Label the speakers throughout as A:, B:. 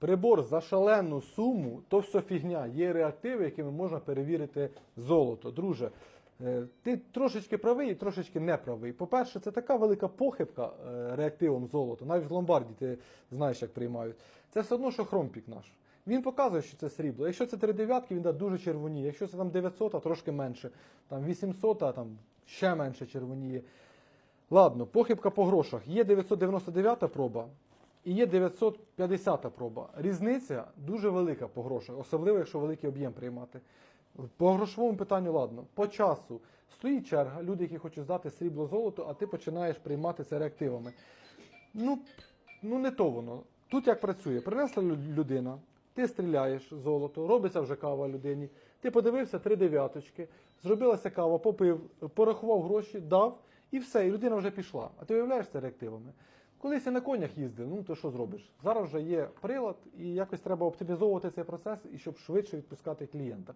A: прибор за шалену суму, то все фігня. Є реактиви, якими можна перевірити золото. Друже, е, ти трошечки правий і трошечки не правий. По-перше, це така велика похибка е, реактивом золота. Навіть в ломбарді ти знаєш, як приймають. Це все одно, що хромпік наш. Він показує, що це срібло. Якщо це три дев'ятки, він да дуже червоніє. Якщо це там 900, а трошки менше. Там 800, а там ще менше червоніє. Ладно, похибка по грошах. Є 999 проба і є 950 проба. Різниця дуже велика по грошах, особливо якщо великий об'єм приймати. По грошовому питанню, ладно, по часу стоїть черга, люди, які хочуть здати срібло золото, а ти починаєш приймати це реактивами. Ну, ну не то воно. Тут як працює? Принесла людина, ти стріляєш золото, робиться вже кава людині. Ти подивився три дев'яточки, зробилася кава, попив, порахував гроші, дав, і все, і людина вже пішла. А ти уявляєш це реактивами. Колись я на конях їздив, ну то що зробиш? Зараз вже є прилад, і якось треба оптимізовувати цей процес, і щоб швидше відпускати клієнта.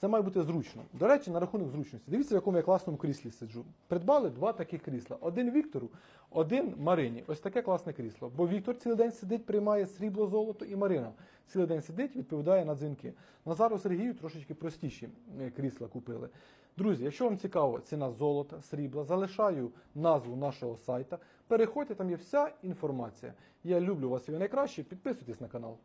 A: Це має бути зручно. До речі, на рахунок зручності. Дивіться, в якому я класному кріслі сиджу. Придбали два таких крісла: один Віктору, один Марині. Ось таке класне крісло. Бо Віктор цілий день сидить, приймає срібло, золото, і Марина цілий день сидить, відповідає на дзвінки. Назару Сергію трошечки простіші е, крісла купили. Друзі, якщо вам цікаво ціна золота, срібла, залишаю назву нашого сайта. Переходьте, там є вся інформація. Я люблю вас і ви найкраще. Підписуйтесь на канал.